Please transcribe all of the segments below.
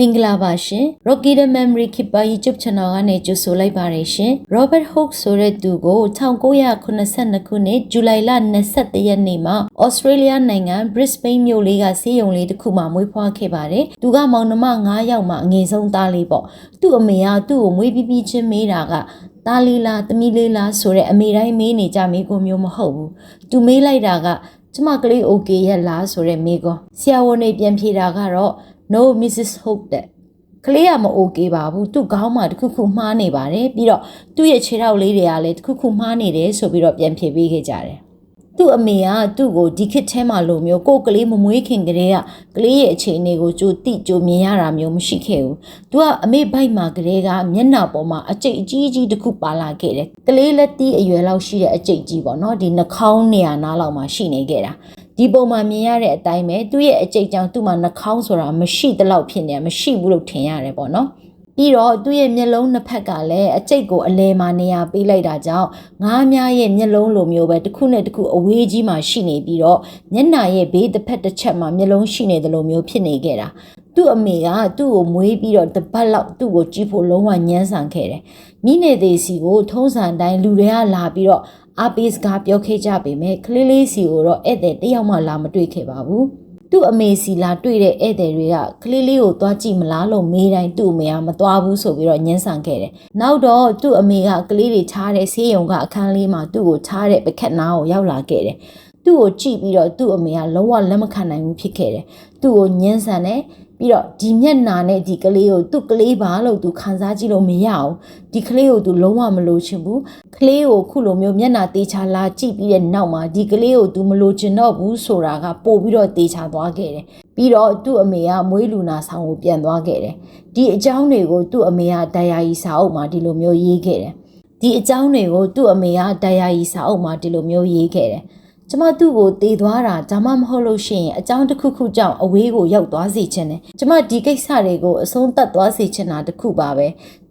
မင်္ဂလာပါရှင် Rocky the Memory Keeper YouTube Channel ကနေကြိုဆိုလိုက်ပါတယ်ရှင် Robert Hooke ဆိုတဲ့သူကို1982ခုနှစ်ဇူလိုင်လ23ရက်နေ့မှာ Australia နိုင်ငံ Brisbane မြို့လေးကဆေးရုံလေးတစ်ခုမှာမွေးဖွားခဲ့ပါတယ်သူကမောင်နှမ9ယောက်မှအငယ်ဆုံးသားလေးပေါ့သူ့အမေကသူ့ကိုမွေးပြီးပြီးချင်းမေးတာကသားလေးလားသမီးလေးလားဆိုတဲ့အမေတိုင်းမေးနေကြမိကိုမျိုးမဟုတ်ဘူးသူမေးလိုက်တာကကျမကလေး okay ရဲ့လားဆိုတဲ့မေးကောဆရာဝန်တွေပြန်ဖြေတာကတော့ no mrs hope တဲ့ကလေးကမ okay ပါဘူးသူ့ခေါင်းမှာတစ်ခုခုမှားနေပါတယ်ပြီးတော့သူ့ရဲ့ခြေထောက်လေးတွေကလည်းတစ်ခုခုမှားနေတယ်ဆိုပြီးတော့ပြန်ဖြေပေးခဲ့ကြတယ်သူ့အမေကသူ့ကိုဒီခေတ်ထဲမှာလိုမျိုးကိုယ်ကလေးမမွေးခင်ကလေးကကလေးရဲ့အခြေအနေကိုကြိုတိကြိုမြင်ရတာမျိုးမရှိခဲ့ဘူး။ तू ကအမေဘိုက်မှာကလေးကမျက်နှာပေါ်မှာအကျိတ်အကြီးကြီးတစ်ခုပါလာခဲ့တယ်။ကလေးလက်တီးအရွယ်လောက်ရှိတဲ့အကျိတ်ကြီးပေါ့နော်ဒီနှာခေါင်းနေရာနားလောက်မှာရှိနေခဲ့တာ။ ဒီပုံမှာမြင်ရတဲ့အတိုင်းပဲသူ့ရဲ့အကျိတ်ကြောင့်သူ့မှာနှာခေါင်းဆိုတာမရှိသလောက်ဖြစ်နေမရှိဘူးလို့ထင်ရတယ်ပေါ့နော်။ပြီးတော့သူ့ရဲ့မျက်လုံးနှစ်ဖက်ကလည်းအကျိတ်ကိုအလဲမှာနေရာပေးလိုက်တာကြောင့်ငားများရဲ့မျက်လုံးလိုမျိုးပဲတစ်ခုနဲ့တစ်ခုအဝေးကြီးမှာရှိနေပြီးတော့မျက်နှာရဲ့ဘေးတစ်ဖက်တစ်ချက်မှာမျက်လုံးရှိနေတယ်လို့မျိုးဖြစ်နေခဲ့တာသူ့အမေကသူ့ကိုမွေးပြီးတော့တပတ်လောက်သူ့ကိုကြည့်ဖို့လုံးဝညှမ်းဆန်ခဲ့တယ်မိနေသေးစီကိုထုံးစံတိုင်းလူတွေကလာပြီးတော့ အပေးစကားပြောခဲ့ကြပေမဲ့ကလေးလေးစီကိုတော့ဧည့်သည်တယောက်မှလာမတွေ့ခဲ့ပါဘူးသူ့အမေစီလာတွေ့တဲ့ဧည့်သည်တွေကကလေးလေးကိုသွားကြည့်မလားလို့မေးတိုင်းသူ့အမေကမသွားဘူးဆိုပြီးတော့ညှင်းဆန်ခဲ့တယ်။နောက်တော့သူ့အမေကကလေးတွေထားတဲ့ဆေးရုံကအခန်းလေးမှာသူ့ကိုထားတဲ့ပကက်နားကိုရောက်လာခဲ့တယ်။သူ့ကိုကြည့်ပြီးတော့သူ့အမေကလုံးဝလက်မခံနိုင်ဘူးဖြစ်ခဲ့တယ်။သူ့ကိုညှင်းဆန်တယ် ပြီးတော့ဒီမျက်နာနဲ့ဒီကလေးကိုသူ့ကလေးပါလို့သူခံစားကြည့်လို့မရအောင်ဒီကလေးကိုသူလုံးဝမလိုချင်ဘူးကလေးကိုခုလိုမျိုးမျက်နာတေချာလာကြည့်ပြီးတဲ့နောက်မှာဒီကလေးကိုသူမလိုချင်တော့ဘူးဆိုတာကပို့ပြီးတော့တေချာသွားခဲ့တယ်ပြီးတော့သူ့အမေကမွေးလူနာဆောင်ကိုပြန်သွားခဲ့တယ်ဒီအကြောင်းတွေကိုသူ့အမေကဒိုင်ယာရီစာအုပ်မှာဒီလိုမျိုးရေးခဲ့တယ်ဒီအကြောင်းတွေကိုသူ့အမေကဒိုင်ယာရီစာအုပ်မှာဒီလိုမျိုးရေးခဲ့တယ် ကျမသူ့ကိုတေးသွားတာဒါမှမဟုတ်လို့ရှိရင်အကြောင်းတစ်ခုခုကြောင့်အဝေးကိုရောက်သွားစေချင်တယ်ကျမဒီကိစ္စတွေကိုအဆုံးသတ်သွားစေချင်တာတခုပါပဲ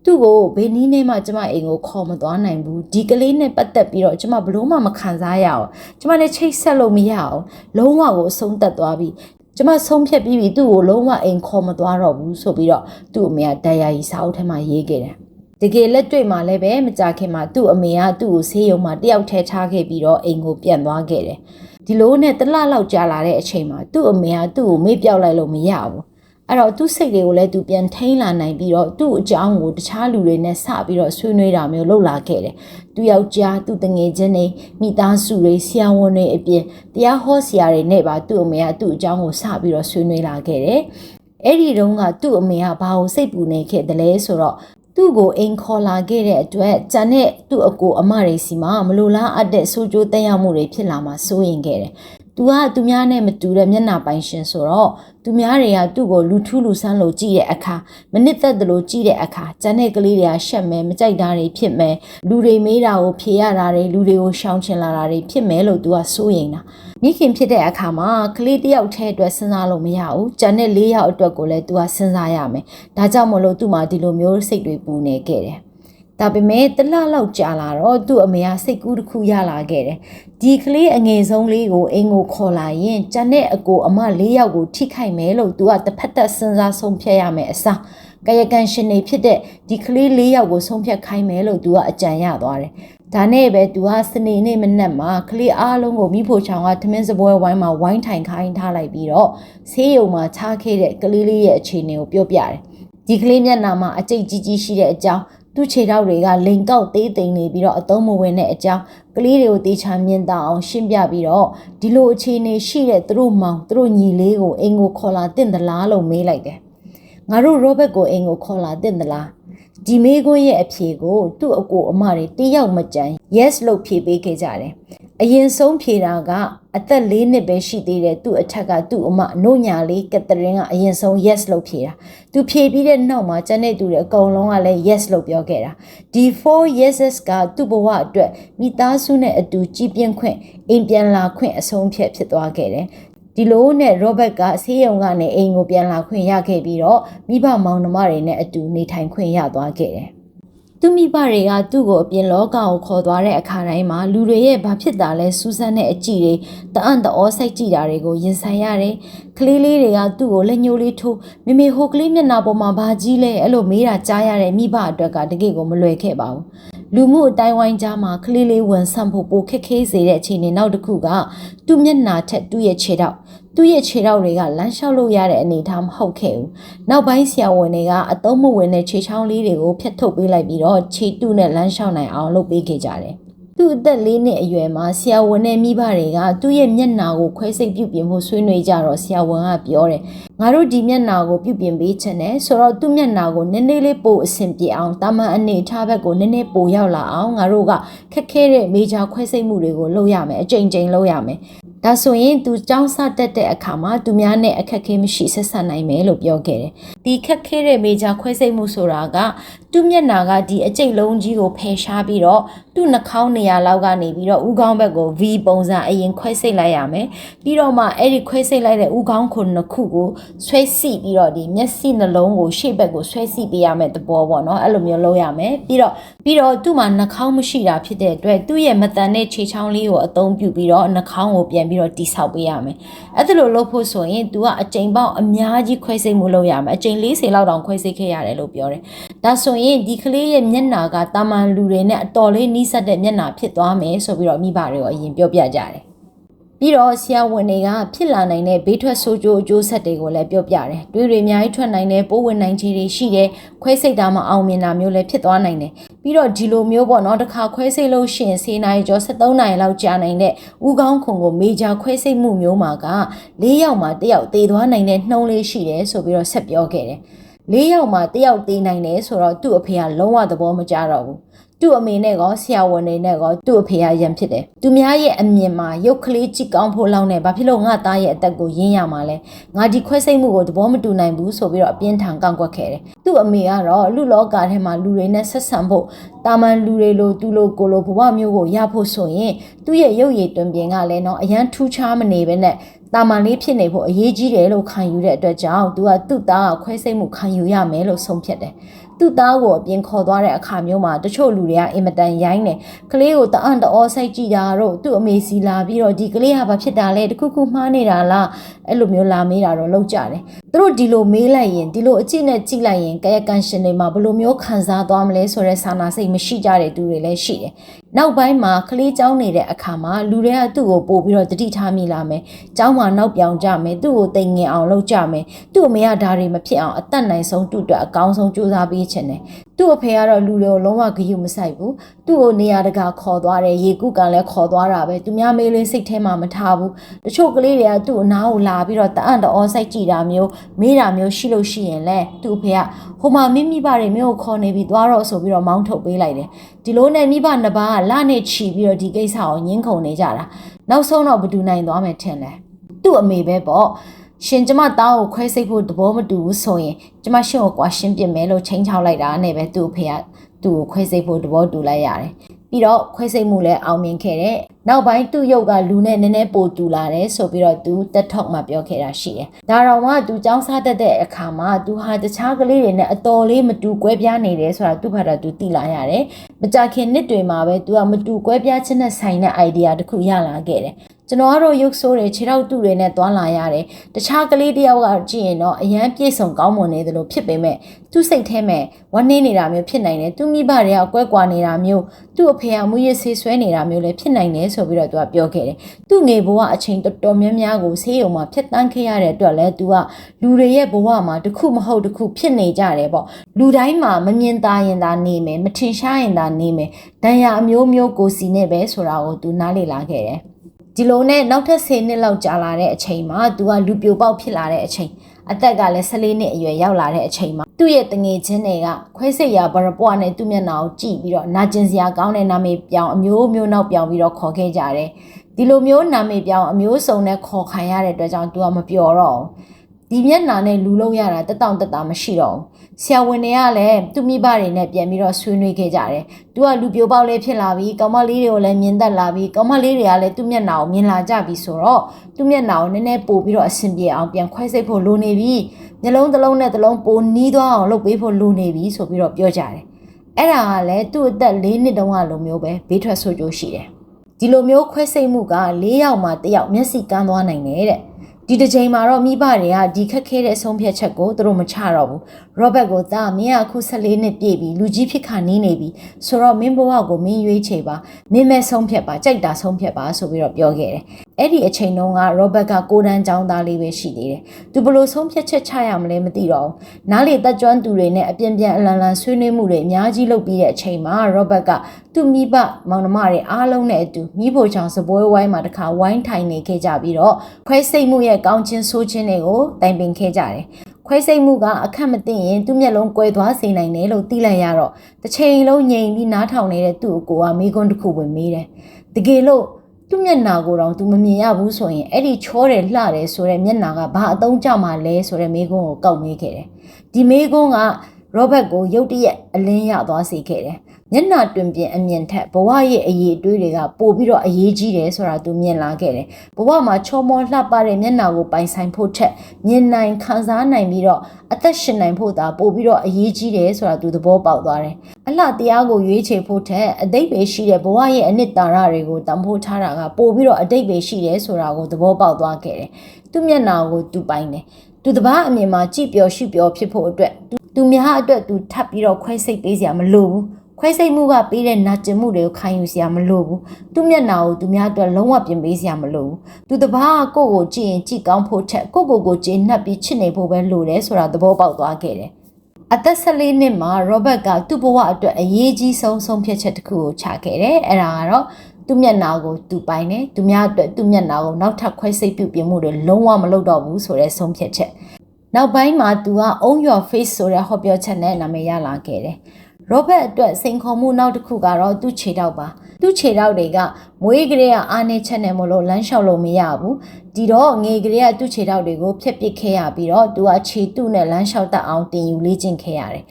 သူ့ကိုဘယ်နည်းနဲ့မှကျမအိမ်ကိုခေါ်မသွားနိုင်ဘူးဒီကလေးနဲ့ပတ်သက်ပြီးတော့ကျမဘလို့မှမခံစားရအောင်ကျမလည်းချိတ်ဆက်လို့မရအောင်လုံးဝကိုအဆုံးသတ်သွားပြီကျမဆုံးဖြတ်ပြီးပြီသူ့ကိုလုံးဝအိမ်ခေါ်မသွားတော့ဘူးဆိုပြီးတော့သူ့အမေကဒိုင်ယာရီစာအုပ်ထဲမှာရေးခဲ့တယ် တကယ်လက်တွေ့မှာလည်းပဲမကြခင်မှာသူ့အမေကသူ့ကိုဆေးရုံမှာတယောက်ထဲထားခဲ့ပြီးတော့အိမ်ကိုပြန်သွားခဲ့တယ်။ဒီလိုနဲ့တလလောက်ကြာလာတဲ့အချိန်မှာသူ့အမေကသူ့ကိုမေ့ပြောက်လိုက်လို့မရဘူး။အဲ့တော့သူ့စိတ်တွေကိုလည်းသူပြန်ထိန်းလာနိုင်ပြီးတော့သူ့အကြောင်းကိုတခြားလူတွေနဲ့စပြီးတော့ဆွေးနွေးတာမျိုးလုပ်လာခဲ့တယ်။သူယောက်ျားသူ့တငယ်ချင်းတွေမိသားစုတွေဆရာဝန်တွေအပြင်တရားဟောဆရာတွေနဲ့ပါသူ့အမေကသူ့အကြောင်းကိုစပြီးတော့ဆွေးနွေးလာခဲ့တယ်။အဲ့ဒီတုန်းကသူ့အမေကဘာကိုစိတ်ပူနေခဲ့တယ်လဲဆိုတော့ သူ့ကိုအိမ်ခေါ်လာခဲ့တဲ့အတွက်ဂျန်နဲ့သူ့အကိုအမတွေစီမှာမလိုလားအပ်တဲ့ဆိုးကျိုးတက်ရောက်မှုတွေဖြစ်လာမှစိုးရင်ခဲ့တယ်။ သူကသူများနဲ့မတူတဲ့ မျက်နှာပိုင်ရှင်ဆိုတော့ သူများတွေက သူ့ကို လူထူးလူဆန်းလို့ ကြည့်တဲ့အခါ မနစ်သက်တယ်လို့ကြည့်တဲ့အခါဂျန်နဲ့ကလေးတွေက ရှက်မယ် မကြိုက်တာတွေဖြစ်မယ် လူတွေမေးတာကို ဖြေရတာတွေ လူတွေကို ရှောင်ချင်လာတာတွေ ဖြစ်မယ်လို့ သူက စိုးရင်တာ မိခင်ဖြစ်တဲ့အခါမှာ ကလေးတယောက်တည်းအတွက် စဉ်းစားလို့မရဘူးဂျန်နဲ့၄ယောက်အတွက်ကိုလည်း သူက စဉ်းစားရမယ် ဒါကြောင့်မလို့ သူ့မှာ ဒီလိုမျိုး စိတ်တွေပူနေခဲ့တယ် ဒါပေမဲ့တလလောက်ကြာလာတော့သူ့အမေကစိတ်ကူးတစ်ခုရလာခဲ့တယ်။ဒီကလေးအငယ်ဆုံးလေးကိုအိမ်ကိုခေါ်လာရင်ကျန်တဲ့အကိုအမ၄ယောက်ကိုထိခိုက်မယ်လို့သူကတစ်ဖက်သက်စဉ်းစားဆုံးဖြတ်ရမယ်အစားကာယကံရှင်နေဖြစ်တဲ့ဒီကလေး၄ယောက်ကိုဆုံးဖြတ်ခိုင်းမယ်လို့သူကအကြံရသွားတယ်။ဒါနဲ့ပဲသူကစနေနေ့မနက်မှာကလေးအားလုံးကိုမိဖို့ချောင်ကထမင်းစပွဲဝိုင်းမှာဝိုင်းထိုင်ခိုင်းထားလိုက်ပြီးတော့ဆေးရုံမှာချခဲ့တဲ့ကလေးလေးရဲ့အခြေအနေကိုပြောပြတယ်။ဒီကလေးမျက်နှာမှာအကျိတ်ကြီးကြီးရှိတဲ့အကြောင်း သူ့ခြေထောက်တွေကလိန်ကောက်သေးသိမ်နေပြီးတော့အသုံးမဝင်တဲ့အကြောင်းကလေးတွေကိုတေချာမြင်တအောင်ရှင်းပြပြီးတော့ဒီလိုအခြေအနေရှိတဲ့သူတို့မောင်သူတို့ညီလေးကိုအိမ်ကိုခေါ်လာတင်သလားလို့မေးလိုက်တယ်ငါတို့ရောဘတ်ကိုအိမ်ကိုခေါ်လာတင်သလားဒီမေးခွန်းရဲ့အဖြေကိုသူ့အကိုအမတွေတယောက်မကြမ်း yes လို့ဖြေပေးခဲ့ကြတယ်အရင်ဆုံးဖြေတာက အသက်၄နှစ်ပဲရှိသေးတယ်သူ့အထက်ကသူ့အမနို့ညာလေးကက်သရင်းကအရင်ဆုံး yes လို့ဖြေတာသူဖြေပြီးတဲ့နောက်မှာကျန်တဲ့သူတွေအကုန်လုံးကလည်း yes လို့ပြောခဲ့တာဒီ4 yeses ကသူ့ဘဝအတွက်မိသားစုနဲ့အတူကြည်ပြင်းခွင့်အိမ်ပြန်လာခွင့်အဆုံးဖြတ်ဖြစ်သွားခဲ့တယ်ဒီလိုနဲ့ Robert ကဆေးရုံကနေအိမ်ကိုပြန်လာခွင့်ရခဲ့ပြီးတော့မိဘမောင်နှမတွေနဲ့အတူနေထိုင်ခွင့်ရသွားခဲ့တယ်။ သူသူမိဘတွေကသူ့ကိုအပြင်လောကကိုခေါ်သွားတဲ့အခါတိုင်းမှာလူတွေရဲ့ဘာဖြစ်တာလဲစူးစမ်းတဲ့အကြည့်တွေတအံ့တအောစိတ်ကြည့်တာတွေကိုရင်ဆိုင်ရတယ်။ကလေးလေးတွေကသူ့ကိုလက်ညှိုးလေးထိုးမေမေဟိုကလေးမျက်နှာပေါ်မှာဘာကြီးလဲအဲ့လိုမေးတာကြားရတဲ့မိဘအတွက်ကတကယ့်ကိုမလွယ်ခဲ့ပါဘူး။လူမှုအတိုင်းဝိုင်းကြားမှာကလေးလေးဝန်ဆန့်ဖို့ပိုခက်ခဲစေတဲ့အခြေအနေနောက်တစ်ခုကသူ့မျက်နှာထက်သူ့ရဲ့ခြေထောက် သူ့ရဲ့ခြေထောက်တွေကလမ်းလျှောက်လို့ရတဲ့အနေအထားမဟုတ်ခဲ့ဘူး။နောက်ပိုင်းဆရာဝန်တွေကအသုံးမဝင်တဲ့ခြေချောင်းလေးတွေကိုဖျက်ထုတ်ပေးလိုက်ပြီးတော့ခြေတုနဲ့လမ်းလျှောက်နိုင်အောင်လုပ်ပေးခဲ့ကြတယ်။သူ့အသက်၄နှစ်အရွယ်မှာဆရာဝန်နဲ့မိဘတွေကသူ့ရဲ့မျက်နှာကိုခွဲစိတ်ပြုပြင်ဖို့ဆွေးနွေးကြတော့ဆရာဝန်ကပြောတယ်ငါတို့ဒီမျက်နှာကိုပြုပြင်ပေးချင်တယ်ဆိုတော့သူ့မျက်နှာကိုနည်းနည်းလေးပိုအဆင်ပြေအောင်တာမန်အနေထားဘက်ကိုနည်းနည်းပိုရောက်လာအောင်ငါတို့ကခက်ခဲတဲ့မေဂျာခွဲစိတ်မှုတွေကိုလုပ်ရမယ်အကြိမ်ကြိမ်လုပ်ရမယ် ဒါဆိုရင်သူចောင်းစတက်တဲ့အခါမှာသူများနဲ့အခက်အခဲမရှိဆက်ဆက်နိုင်မယ်လို့ပြောခဲ့တယ်။ဒီခက်ခဲတဲ့မေဂျာခွဲစိတ်မှုဆိုတာက သူ့မျက်နှာကဒီအကျိတ်လုံးကြီးကိုဖယ်ရှားပြီးတော့သူ့နှာခေါင်းနေရာလောက်ကနေပြီးတော့ဥကောင်းဘက်ကို V ပုံစံအရင်ခွဲစိတ်လိုက်ရမယ်။ပြီးတော့မှအဲ့ဒီခွဲစိတ်လိုက်တဲ့ဥကောင်းခုနှစ်ခုကိုဆွဲစီပြီးတော့ဒီမျက်စိနှလုံးကိုရှေ့ဘက်ကိုဆွဲစီပေးရမယ်သဘောပေါ့နော်အဲ့လိုမျိုးလုပ်ရမယ်။ပြီးတော့ပြီးတော့သူ့မှာနှာခေါင်းမရှိတာဖြစ်တဲ့အတွက်သူ့ရဲ့မတန်တဲ့ခြေချောင်းလေးကိုအသုံးပြုပြီးတော့နှာခေါင်းကိုပြန်ပြီးတော့တိဆောက်ပေးရမယ်။အဲ့ဒါလိုလုပ်ဖို့ဆိုရင် तू ကအကြိမ်ပေါင်းအများကြီးခွဲစိတ်မှုလုပ်ရမယ်။အကြိမ်40လောက်တောင်ခွဲစိတ်ခဲ့ရတယ်လို့ပြောတယ်။ဒါဆိုရင်ဒီကလေးရဲ့မျက်နှာကတာမန်လူတွေနဲ့အတော်လေးနီးစပ်တဲ့မျက်နှာဖြစ်သွားမယ်ဆိုပြီးတော့မိဘတွေကိုအရင်ပြောပြကြတယ်။ပြီးတော့ဆရာဝန်တွေကဖြစ်လာနိုင်တဲ့ဘေးထွက်ဆိုးကျိုးအကျိုးဆက်တွေကိုလည်းပြောပြတယ်။တွေးတွေအများကြီးထွက်နိုင်တဲ့ပိုးဝင်နိုင်ခြေတွေရှိတယ်။ခွဲစိတ်တာမှအောင်မြင်တာမျိုးလည်းဖြစ်သွားနိုင်တယ်။ပြီးတော့ဒီလိုမျိုးပေါ့နော်တစ်ခါခွဲစိတ်လို့ရှိရင်ဆေးနိုင်ကျော်73နိုင်လောက်ကြာနိုင်တဲ့ဥကောင်းခုံကိုမေဂျာခွဲစိတ်မှုမျိုးမှာက၄ယောက်မှတစ်ယောက်သေသွားနိုင်တဲ့နှုံးလေးရှိတယ်ဆိုပြီးတော့ဆက်ပြောခဲ့တယ်။ ၄ယောက်မှတစ်ယောက်သေနိုင်တယ်ဆိုတော့သူ့အဖေကလုံးဝသဘောမကျတော့ဘူး။သူ့အမေနဲ့ကောဆရာဝန်တွေနဲ့ကောသူ့အဖေကရံဖြစ်တယ်။သူများရဲ့အမြင်မှာရုပ်ကလေးကြည့်ကောင်းဖို့လောက်နဲ့ဘာဖြစ်လို့ငါသားရဲ့အသက်ကိုရင်းရမှာလဲ။ငါဒီခွဲစိတ်မှုကိုသဘောမတူနိုင်ဘူးဆိုပြီးတော့အပြင်းထန်ကန့်ကွက်ခဲ့တယ်။သူ့အမေကတော့လူလောကထဲမှာလူတွေနဲ့ဆက်ဆံဖို့တာမန်လူတွေလိုသူလိုကိုလိုဘဝမျိုးကိုရဖို့ဆိုရင်သူ့ရဲ့ရုပ်ရည်တွင်ပြင်ကလည်းတော့အရန်ထူးခြားမနေဘဲနဲ့ တာမန်လေးဖြစ်နေဖို့အရေးကြီးတယ်လို့ခံယူတဲ့အတွက်ကြောင့်သူကသူ့သားကခွဲစိတ်မှုခံယူရမယ်လို့ဆုံးဖြတ်တယ်။သူ့သားကိုအပြင်ခေါ်သွားတဲ့အခါမျိုးမှာတချို့လူတွေကအင်မတန်ရိုင်းတယ်ကလေးကိုတအံ့တအောစိုက်ကြည့်တာတော့သူ့အမေစီလာပြီးတော့ဒီကလေးကဘာဖြစ်တာလဲတခုခုမှားနေတာလားအဲ့လိုမျိုးလာမေးတာတော့လောက်ကြတယ် သူတို့ဒီလိုမေးလိုက်ရင်ဒီလိုအကြည့်နဲ့ကြည့်လိုက်ရင်ကာယကံရှင်တွေမှာဘယ်လိုမျိုးခံစားသွားမလဲဆိုတဲ့စာနာစိတ်မရှိကြတဲ့သူတွေလည်းရှိတယ်နောက်ပိုင်းမှာကလေးเจ้าနေတဲ့အခါမှာလူတွေကသူ့ကိုပို့ပြီးတော့တတိထားမိလာမယ်เจ้าမှာနောက်ပြောင်ကြမယ်သူ့ကိုတိမ်ငင်အောင်လုပ်ကြမယ်သူ့အမေကဒါတွေမဖြစ်အောင်အသက်နိုင်ဆုံးသူ့အတွက်အကောင်းဆုံးကြိုးစားပေးချင်တယ်သူ့အဖေကတော့လူတွေကိုလုံးဝဂရုမစိုက်ဘူးသူ့ကိုနေရာတကာခေါ်သွားတယ်ရေကုကန်လည်းခေါ်သွားတာပဲသူများမေးလင်းစိတ်ထဲမှာမထားဘူးတချို့ကလေးတွေကသူ့အနားကိုလာပြီးတော့တအံ့တော်စိုက်ကြည့်တာမျိုး မေးတာမျိုးရှိလို့ရှိရင်လဲသူ့အဖေကဟိုမှာမိမိပါတွေမျိုးကိုခေါ်နေပြီးသွားတော့ဆိုပြီးတော့မောင်းထုတ်ပေးလိုက်တယ်ဒီလိုနဲ့မိဘနှစ်ပါးကလနဲ့ချီပြီးတော့ဒီကိစ္စကိုညှင်းခုန်နေကြတာနောက်ဆုံးတော့ဘယ်သူနိုင်သွားမယ်ထင်လဲသူ့အမေပဲပေါ့ရှင်ကျမတောင်းကိုခွဲစိတ်ဖို့သဘောမတူဘူးဆိုရင်ကျမရှင်ကိုကွာရှင်းပြမယ်လို့ချိန်ချောက်လိုက်တာနဲ့ပဲသူ့အဖေကသူ့ကိုခွဲစိတ်ဖို့သဘောတူလိုက်ရတယ် ပြီးတော့ခွဲစိတ်မှုလည်းအောင်မြင်ခဲ့တဲ့နောက်ပိုင်းသူ့ရုပ်ကလူနဲ့နည်းနည်းပိုတူလာတယ်ဆိုပြီးတော့သူတက်ထောက်မှာပြောခဲ့တာရှိတယ်။ဒါတော့မှသူចောင်းစားတတ်တဲ့အခါမှာသူဟာတခြားကလေးတွေနဲ့အတော်လေးမတူကွဲပြားနေတယ်ဆိုတာသူ့ဘာသာသူသိလာရတယ်။မကြခင်နှစ်တွေမှာပဲသူကမတူကွဲပြားခြင်းနဲ့ဆိုင်တဲ့ idea တစ်ခုရလာခဲ့တယ်။ ကျွန်တော်ကတော့ရုပ်ဆိုးတယ်ခြေထောက်တူတွေနဲ့သွားလာရတယ်တခြားကလေးတယောက်ကကြည့်ရင်တော့အရန်ပြည့်စုံကောင်းမွန်နေသလိုဖြစ်ပေမဲ့သူ့စိတ်ထဲမှာဝမ်းနည်းနေတာမျိုးဖြစ်နိုင်တယ်သူမိဘတွေကကွဲကွာနေတာမျိုးသူ့အဖေကမူရဆေးဆွဲနေတာမျိုးလည်းဖြစ်နိုင်တယ်ဆိုပြီးတော့သူကပြောခဲ့တယ်သူ့ငယ်ဘဝအချိန်တော်တော်များများကိုဆေးရုံမှာဖြတ်တန်းခဲ့ရတဲ့အတွက်လည်းသူကလူတွေရဲ့ဘဝမှာတစ်ခုမဟုတ်တစ်ခုဖြစ်နေကြတယ်ပေါ့လူတိုင်းမှာမမြင်သာရင်သာနေမယ်မထင်ရှားရင်သာနေမယ်ဒဏ်ရာအမျိုးမျိုးကိုစီနဲ့ပဲဆိုတာကိုသူနားလေလာခဲ့တယ် ဒီလိုနဲ့နောက်ထပ်10နှစ်လောက်ကြာလာတဲ့အချိန်မှာသူကလူပြိုပေါက်ဖြစ်လာတဲ့အချိန်အသက်ကလည်း14နှစ်အရွယ်ရောက်လာတဲ့အချိန်မှာသူ့ရဲ့တငယ်ချင်းတွေကခွဲစိတ်ရဘရပွားနဲ့သူ့မျက်နှာကိုကြည့်ပြီးတော့နာကျင်စရာကောင်းတဲ့နာမည်ပြောင်းအမျိုးမျိုးနောက်ပြောင်းပြီးတော့ခေါ်ခဲ့ကြတယ်ဒီလိုမျိုးနာမည်ပြောင်းအမျိုးစုံနဲ့ခေါ်ခံရတဲ့အတွက်ကြောင့်သူကမပျော်တော့ ဒီမျက်နှာနဲ့လူလုံးရတာတက်တောင့်တက်တာမရှိတော့ဘူးဆရာဝန်တွေကလည်းသူ့မိဘတွေနဲ့ပြန်ပြီးတော့ဆွေးနွေးခဲ့ကြတယ်။သူကလူပြိုပေါက်လေးဖြစ်လာပြီးကောင်မလေးတွေကိုလည်းမြင်တတ်လာပြီးကောင်မလေးတွေကလည်းသူ့မျက်နှာကိုမြင်လာကြပြီဆိုတော့သူ့မျက်နှာကိုနည်းနည်းပို့ပြီးတော့အဆင်ပြေအောင်ပြန်ခွဲစိတ်ဖို့လိုနေပြီ။မျက်လုံးတစ်လုံးနဲ့တစ်လုံးပိုနီးသွားအောင်လုပ်ပေးဖို့လိုနေပြီဆိုပြီးတော့ပြောကြတယ်။အဲ့ဒါကလည်းသူ့အသက်၄နှစ်တုန်းကလိုမျိုးပဲဘေးထွက်ဆိုးကျိုးရှိတယ်ဒီလိုမျိုးခွဲစိတ်မှုက၄ယောက်မှတစ်ယောက်မျက်စိကန်းသွားနိုင်တယ်တဲ့ ဒီတစ်ချိန်မှာတော့မိဘတွေကဒီခက်ခဲတဲ့ဆုံးဖြတ်ချက်ကိုသူတို့မချတော့ဘူးရောဘတ်ကိုသားမင်းကအခု14နှစ်ပြည့်ပြီလူကြီးဖြစ်ခါနေနေပြီဆိုတော့မင်းဘဝကိုမင်းရွေးချယ်ပါမင်းမဲ့ဆုံးဖြတ်ပါကြိုက်တာဆုံးဖြတ်ပါဆိုပြီးတော့ပြောခဲ့တယ် အဲ့ဒီအချိန်တုန်းကရောဘတ်ကကိုတန်းចောင်းသားလေးပဲရှိသေးတယ်သူဘလို့ဆုံးဖြတ်ချက်ချရမလဲမသိတော့ဘူးနားလေတက်ကြွသူတွေနဲ့အပြင်းပြင်းအလန်လန်ဆွေးနွေးမှုတွေအများကြီးလုပ်ပြီးတဲ့အချိန်မှာရောဘတ်ကသူ့မိဘမောင်နှမတွေအားလုံးနဲ့အတူမိဖို့ချောင်စပွဲဝိုင်းမှာတခါဝိုင်းထိုင်နေခဲ့ကြပြီးတော့ခွဲစိတ်မှုရဲ့ကောင်းချင်းဆိုးချင်းတွေကိုတိုင်ပင်ခဲ့ကြတယ်ခွဲစိတ်မှုကအခက်မသိရင်သူ့မျက်လုံးကွဲသွားစေနိုင်တယ်လို့သိလိုက်ရတော့တစ်ချိန်လုံးငြိမ်ပြီးနားထောင်နေတဲ့သူ့အကိုကမိကွန်းတစ်ခုဝင်မေးတယ်တကယ်လို့ သူ့မျက်နာကိုတော့ तू မမြင်ရဘူးဆိုရင်အဲ့ဒီချောတယ်လှတယ်ဆိုတဲ့မျက်နာကဘာအတုံးကြမှာလဲဆိုတဲ့မိကွန်းကိုကောက်မေးခဲ့တယ်ဒီမိကွန်းကရောဘတ်ကိုရုတ်တရက်အလင်းရသွားစေခဲ့တယ် မျက်နှာတွင်ပြင်အမြင်ထက်ဘဝရဲ့အရေးအတွေးတွေကပိုပြီးတော့အရေးကြီးတယ်ဆိုတာသူမြင်လာခဲ့တယ်ဘဝမှာချောမောလှပတဲ့မျက်နှာကိုပိုင်ဆိုင်ဖို့ထက်မြင်နိုင်ခံစားနိုင်ပြီးတော့အသက်ရှင်နိုင်ဖို့သာပိုပြီးတော့အရေးကြီးတယ်ဆိုတာသူသဘောပေါက်သွားတယ်အလှတရားကိုရွေးချယ်ဖို့ထက်အတိတ်ပဲရှိတဲ့ဘဝရဲ့အနှစ်သာရတွေကိုတံဖိုးထားတာကပိုပြီးတော့အတိတ်ပဲရှိတယ်ဆိုတာကိုသဘောပေါက်သွားခဲ့တယ်သူမျက်နှာကိုသူပိုင်တယ်သူတပားအမြင်မှာကြည်ပျော်ရှိပျော်ဖြစ်ဖို့အတွက်သူများအတွက်သူထပ်ပြီးတော့ခွဲစိတ်ပေးစရာမလိုဘူး ခွဲစိတ်မှုကပေးတဲ့နာကျင်မှုတွေကိုခံယူစရာမလိုဘူးသူမျက်နာကိုသူများအတွက်လုံးဝပြင်ပေးစရာမလိုဘူးသူတပားကိုကိုကြည့်ရင်ကြည့်ကောင်းဖို့ချက်ကိုကိုကိုကြည်နှက်ပြီးချစ်နေဖို့ပဲလိုတယ်ဆိုတာသဘောပေါက်သွားခဲ့တယ်အသက်14နှစ်မှာရောဘတ်ကသူ့ဘဝအတွက်အရေးကြီးဆုံးဆုံးဖြတ်ချက်တစ်ခုကိုချခဲ့တယ်အဲ့ဒါကတော့သူ့မျက်နာကိုသူပိုင်တယ်သူများအတွက်သူ့မျက်နာကိုနောက်ထပ်ခွဲစိတ်ပြုပြင်မှုတွေလုံးဝမလုပ်တော့ဘူးဆိုတဲ့ဆုံးဖြတ်ချက်နောက်ပိုင်းမှာသူက own your face ဆိုတဲ့ဟောပြောချက်နဲ့နာမည်ရလာခဲ့တယ် ရောဘတ်အတွက်စိန်ခေါ်မှုနောက်တစ်ခုကတော့သူ့ခြေထောက်ပါသူ့ခြေထောက်တွေကမွေးကလေးကအားနေချက်နဲ့မလို့လမ်းလျှောက်လို့မရဘူးဒီတော့ငယ်ကလေးကသူ့ခြေထောက်တွေကိုဖျက်ပစ်ခဲ့ရပြီးတော့သူကခြေတုနဲ့လမ်းလျှောက်တတ်အောင်တင်ယူလေ့ကျင့်ခဲ့ရတယ်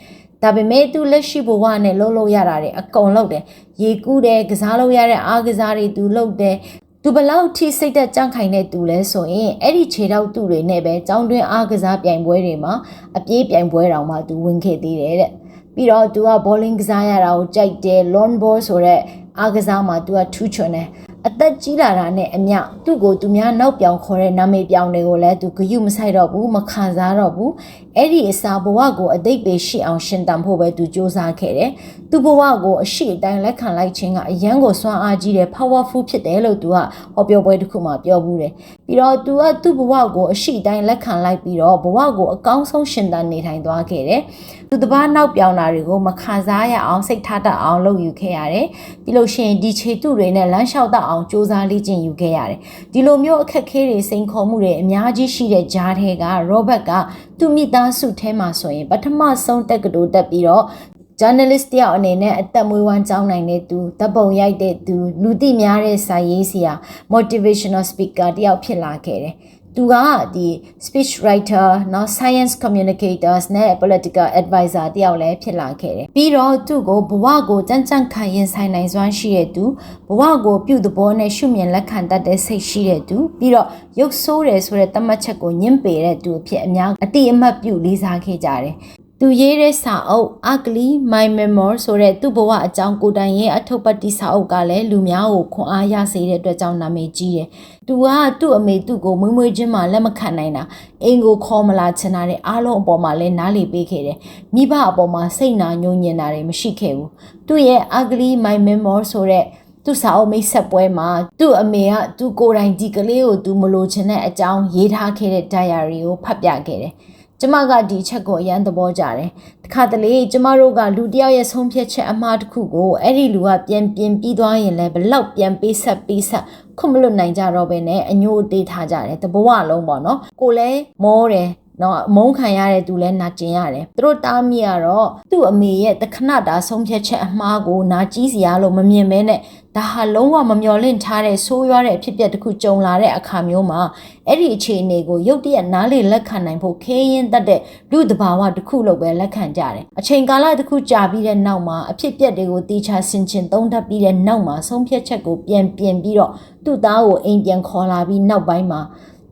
ဒါပေမဲ့သူလက်ရှိဘဝနဲ့လှုပ်လို့ရတာတွေအကုန်လုပ်တယ်ရေကူးတယ်ကစားလို့ရတဲ့အားကစားတွေသူလုပ်တယ်သူဘလောက်ထိစိတ်သက်ကြန့်ခိုင်တဲ့သူလဲဆိုရင်အဲ့ဒီခြေထောက်သူတွေနဲ့ပဲចောင်းတွင်းအားကစားပြိုင်ပွဲတွေမှာအပြေးပြိုင်ပွဲတောင်မှသူဝင်ခဲ့သေးတယ်တဲ့ ပြီးတော့ तू က bowling ကစားရတာကိုကြိုက်တယ် lawn ball ဆိုတဲ့အားကစားမှာ तू ကထူးချွန်တယ်အသက်ကြီးလာတာနဲ့အမျှသူ့ကိုသူများနောက်ပြောင်ခေါ်တဲ့နာမည်ပြောင်တွေကိုလည်းသူဂယုမဆိုင်တော့ဘူးမခံစားတော့ဘူး အဲ့ဒီအစာဘဝကိုအတိတ်ပဲရှိအောင်ရှင်သန်ဖို့ပဲသူစူးစမ်းခဲ့တယ်။သူ့ဘဝကိုအရှိအတိုင်းလက်ခံလိုက်ခြင်းကအရန်ကိုစွမ်းအားကြီးတဲ့ powerful ဖြစ်တယ်လို့သူကဟောပြောပွဲတစ်ခုမှာပြောဘူးတယ်။ပြီးတော့သူကသူ့ဘဝကိုအရှိအတိုင်းလက်ခံလိုက်ပြီးတော့ဘဝကိုအကောင်းဆုံးရှင်သန်နေထိုင်သွားခဲ့တယ်။သူတပားနောက်ပြောင်တာတွေကိုမခံစားရအောင်စိတ်ထားတတ်အောင်လုပ်ယူခဲ့ရတယ်။ပြီးလို့ရှိရင်ဒီခြေတုတွေနဲ့လမ်းလျှောက်တတ်အောင်စူးစမ်းလေ့ကျင့်ယူခဲ့ရတယ်။ဒီလိုမျိုးအခက်အခဲတွေစိန်ခေါ်မှုတွေအများကြီးရှိတဲ့ကြားထဲက Robert ကသူ့မိသားစုထဲမှာဆိုရင်ပထမဆုံးတက်ကတူတက်ပြီးတော့ journalist တယောက်အနေနဲ့အသက်မွေးဝမ်းကြောင်းနိုင်တဲ့သူတပ်ပုံရိုက်တဲ့သူလူသိများတဲ့စာရေးဆရာ motivational speaker တယောက်ဖြစ်လာခဲ့တယ် သူကဒီ speech writer နော် science communicators နဲ့ political advisor တယောက်လည်းဖြစ်လာခဲ့တယ်ပြီးတော့သူ့ကိုဘဝကိုကြမ်းကြမ်းခံရင်ဆိုင်နိုင်စွမ်းရှိတဲ့သူဘဝကိုပြုသဘောနဲ့ရှုမြင်လက်ခံတတ်တဲ့စိတ်ရှိတဲ့သူပြီးတော့ရုပ်ဆိုးတယ်ဆိုတဲ့သတ်မှတ်ချက်ကိုညှင်းပယ်တဲ့သူအဖြစ်အများအတိအမှတ်ပြုလေးစားခဲ့ကြတယ် သူရေးတဲ့စာအုပ် Ugly My Memoir ဆိုတဲ့သူ့ဘဝအကြောင်းကိုတိုင်ရဲ့အထုပ်ပတ်တိစာအုပ်ကလည်းလူများကိုခွန်အားရစေတဲ့အတွက်ကြောင့်နာမည်ကြီးတယ်။သူကသူ့အမေသူ့ကိုမွေးမွေးချင်းမှလက်မခံနိုင်တာအိမ်ကိုခေါ်မလာချင်တာတဲ့အားလုံးအပေါ်မှာလည်းနားလေပေးခဲ့တယ်။မိဘအပေါ်မှာစိတ်နာညှို့ညင်တာတွေမရှိခဲ့ဘူး။သူ့ရဲ့ Ugly My Memoir ဆိုတဲ့သူ့စာအုပ်မိတ်ဆက်ပွဲမှာသူ့အမေကသူကိုယ်တိုင်ဒီကလေးကိုသူမလိုချင်တဲ့အကြောင်းရေးထားခဲ့တဲ့ diary ကိုဖတ်ပြခဲ့တယ်။ ကျမကဒီချက်ကိုအရန်သဘောကျတယ်။တခါတလေကျမတို့ကလူတယောက်ရဲ့ဆုံးဖြတ်ချက်အမှားတစ်ခုကိုအဲ့ဒီလူကပြန်ပြင်ပြီးသွားရင်လည်းဘလောက်ပြန်ပေးဆက်ပေးဆက်ခွမလွတ်နိုင်ကြတော့ဘဲနဲ့အညို့အသေးထားကြတယ်။တဘဝလုံးပေါ့နော်။ကိုလည်းမောတယ် နော်မုန်းခံရတဲ့သူလည်းနာကျင်ရတယ်သူတို့တားမိကတော့သူ့အမေရဲ့တခဏတာဆုံးဖြတ်ချက်အမှားကိုနာကြီးစရာလို့မမြင်မဲနဲ့ဒါဟာလုံးဝမမျော်လင့်ထားတဲ့ဆိုးရွားတဲ့အဖြစ်အပျက်တစ်ခုကြုံလာတဲ့အခါမျိုးမှာအဲ့ဒီအခြေအနေကိုရုတ်တရက်နားလေလက်ခံနိုင်ဖို့ခဲရင်တတ်တဲ့လူတဘာဝတစ်ခုလို့ပဲလက်ခံကြတယ်အချိန်ကာလတစ်ခုကြာပြီးတဲ့နောက်မှာအဖြစ်အပျက်တွေကိုတေချာဆင်ခြင်သုံးသပ်ပြီးတဲ့နောက်မှာဆုံးဖြတ်ချက်ကိုပြန်ပြင်ပြီးတော့သူ့သားကိုအိမ်ပြန်ခေါ်လာပြီးနောက်ပိုင်းမှာ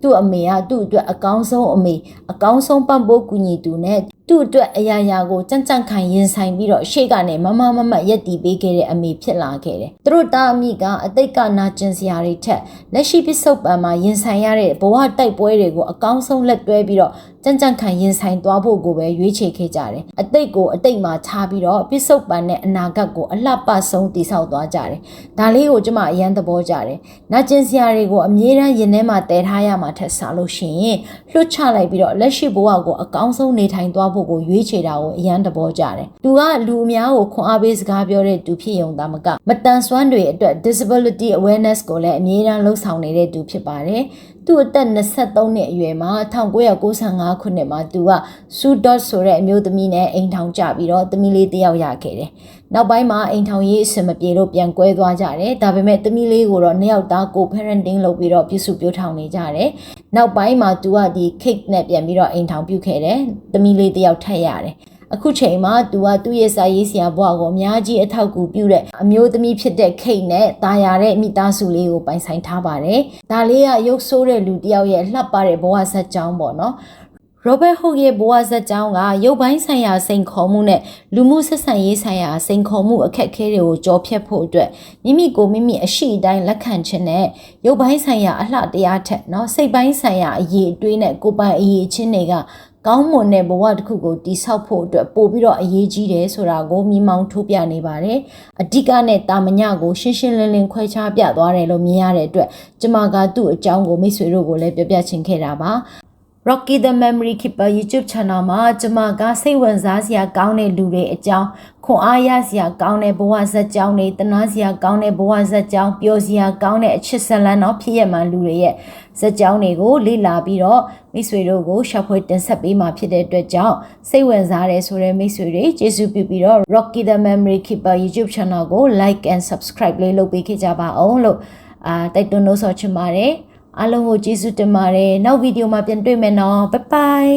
သူ့အမေကသူ့အတွက်အကောင်းဆုံးအမေအကောင်းဆုံးပံ့ပိုးကူညီသူနဲ့သူသူ့အတွက်အရာရာကိုကြံ့ကြံ့ခိုင်ရင်ဆိုင်ပြီးတော့ရှေ့ကနေမမမမရက်တီပေးခဲ့တဲ့အမေဖြစ်လာခဲ့တယ်။သူတို့သားအမိကအတိတ်ကနာကျင်စရာတွေထက်လက်ရှိပစ္စုပန်မှာရင်ဆိုင်ရတဲ့ဘဝတိုက်ပွဲတွေကိုအကောင်းဆုံးလက်တွဲပြီးတော့ ကြံ့ကြံ့ခိုင်ရင်ဆိုင်သွားဖို့ကိုပဲရွေးချယ်ခဲ့ကြတယ်။အတိတ်ကိုအတိတ်မှာထားပြီးတော့ပစ္စုပန်နဲ့အနာဂတ်ကိုအလှပဆုံးတည်ဆောက်သွားကြတယ်။ဒါလေးကိုကျွန်မအရန်သဘောကျတယ်။နာကျင်စရာတွေကိုအမြဲတမ်းရင်ထဲမှာတည်ထားရမှာထက်စားလို့ရှိရင်လွတ်ချလိုက်ပြီးတော့လက်ရှိဘဝကိုအကောင်းဆုံးနေထိုင်သွားဖို့ကိုရွေးချယ်တာကိုအရန်သဘောကျတယ်။သူကလူအများကိုခွန်အားပေးစကားပြောတဲ့သူဖြစ်ရုံသာမကမတန်ဆွမ်းတွေအတွက် disability awareness ကိုလည်းအမြဲတမ်းလှုပ်ဆောင်နေတဲ့သူဖြစ်ပါတယ်။ သူ့အသက်23နှစ်အရွယ်မှာ1995ခုနှစ်မှာသူကဆူဒေါ့ဆိုတဲ့အမျိုးသမီးနဲ့အိမ်ထောင်ကြပြီးတော့သမီးလေးတစ်ယောက်ရခဲ့တယ်။နောက်ပိုင်းမှာအိမ်ထောင်ရေးအဆင်မပြေလို့ပြန်ကွဲသွားကြတယ်။ဒါပေမဲ့သမီးလေးကိုတော့နှစ်ယောက်သားကို parenting လုပ်ပြီးတော့ပြုစုပြောထောင်နေကြတယ်။နောက်ပိုင်းမှာသူကဒီ cake နဲ့ပြန်ပြီးတော့အိမ်ထောင်ပြုခဲ့တယ်။သမီးလေးတစ်ယောက်ထပ်ရတယ်။ အခုချိန်မှာသူကသူ့ရဲ့စာရေးဆရာဘဝကိုအများကြီးအထောက်အကူပြုတဲ့အမျိုးသမီးဖြစ်တဲ့ခိတ်နဲ့တာယာတဲ့မိသားစုလေးကိုပိုင်ဆိုင်ထားပါတယ်။ဒါလေးကရုပ်ဆိုးတဲ့လူတစ်ယောက်ရဲ့လှပ်ပါတဲ့ဘဝဇာတ်ကြောင်းပေါ့နော်။ရောဘတ်ဟုတ်ရဲ့ဘဝဇာတ်ကြောင်းကရုပ်ပိုင်းဆိုင်ရာစိန်ခေါ်မှုနဲ့လူမှုဆက်ဆံရေးဆိုင်ရာစိန်ခေါ်မှုအခက်အခဲတွေကိုကြောဖြတ်ဖို့အတွက်မိမိကိုမိမိအရှိအတိုင်းလက်ခံခြင်းနဲ့ရုပ်ပိုင်းဆိုင်ရာအလှတရားထက်နော်စိတ်ပိုင်းဆိုင်ရာအရေးအတွေးနဲ့ကိုယ်ပိုင်အရေးချင်းတွေက ကောင်းမွန်တဲ့ဘဝတစ်ခုကိုတည်ဆောက်ဖို့အတွက်ပို့ပြီးတော့အရေးကြီးတယ်ဆိုတာကိုမိမောင်းထိုးပြနေပါတယ်။အဓိကနဲ့တာမညကိုရှင်းရှင်းလင်းလင်းခွဲခြားပြသွားတယ်လို့မြင်ရတဲ့အတွက်ကျမကသူ့အကြောင်းကိုမိတ်ဆွေတို့ကိုလည်းပြောပြချင်ခဲ့တာပါ။ Rocky the Memory Keeper YouTube channel မှာကျွန်မကစိတ်ဝင်စားစရာကောင်းတဲ့လူတွေအကြောင်းခွန်အားရစရာကောင်းတဲ့ဘဝဇက်ကြောင်းတွေတနာစရာကောင်းတဲ့ဘဝဇက်ကြောင်းပျော်စရာကောင်းတဲ့အချစ်ဇလန်တော့ဖြစ်ရမှန်လူတွေရဲ့ဇက်ကြောင်းတွေကိုလေ့လာပြီးတော့ မိတ်ဆွေတို့ကိုရှာဖွေတင်ဆက်ပေးမှာဖြစ်တဲ့အတွက်ကြောင့်စိတ်ဝင်စားတယ်ဆိုတဲ့မိတ်ဆွေတွေကျေးဇူးပြုပြီးတော့ Rocky the Memory Keeper YouTube channel ကို like and subscribe လေးလုပ်ပေးခဲ့ကြပါအောင်လို့အာတိုက်တွန်းလို့ဆိုချင်ပါတယ်အားလုံးကိုကျေးဇူးတင်ပါတယ်နောက်ဗီဒီယိုမှာပြန်တွေ့မယ်နော်ဘိုင်ဘိုင်